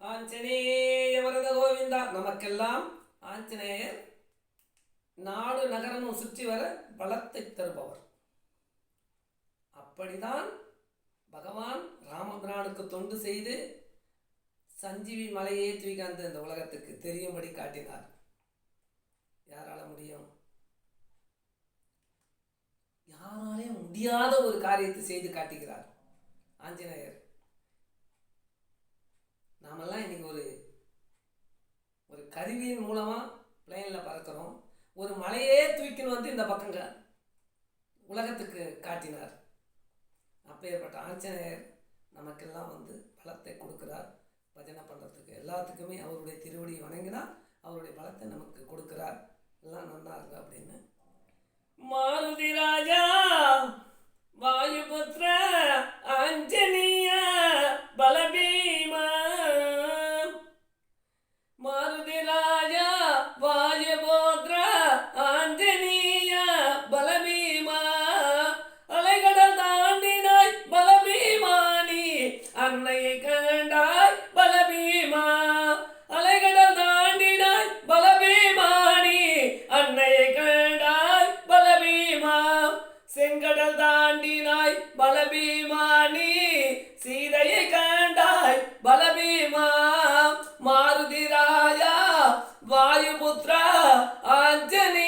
ஆஞ்சநேய வரத கோவிந்தா நமக்கெல்லாம் ஆஞ்சநேயர் நாடு நகரமும் சுற்றி வர பலத்தை தருபவர். அப்படிதான் பகவான் ராமபிரானுக்கு தொண்டு செய்து சஞ்சீவி மலையே தூக்கி இந்த உலகத்துக்கு தெரியும்படி காட்டினார். யாரால முடியும்? யாராலையும் முடியாத ஒரு காரியத்தை செய்து காட்டுகிறார் ஆஞ்சநேயர் நாமெல்லாம் இன்னைக்கு ஒரு ஒரு கருவியின் மூலமாக பிளேன்ல பறக்கிறோம். ஒரு மலையே தூக்கின்னு வந்து இந்த பக்கங்க உலகத்துக்கு காட்டினார். அப்பேற்பட்ட ஆஞ்சநேயர் நமக்கெல்லாம் வந்து பலத்தை கொடுக்குறார். பஜனை பண்ணுறதுக்கு எல்லாத்துக்குமே அவருடைய திருவடியை வணங்கினா அவருடைய பலத்தை நமக்கு கொடுக்குறார். எல்லாம் நல்லா இருக்கு அப்படின்னு செங்கடல் தாண்டினாய் பலபீமானி சீதையை கண்டாய் பலபீமா மாருதி ராயா வாயுபுத்ரா ஆஞ்சநேயா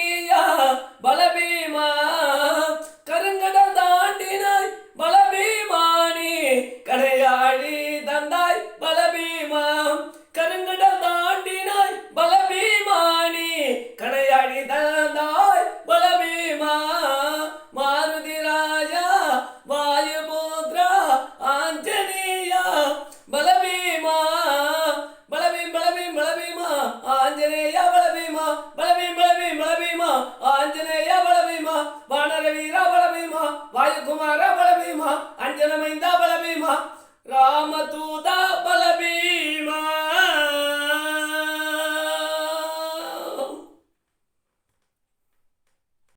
వాయుకుమార బలభీమ అంజనమైందా బలభీమ. రామతూ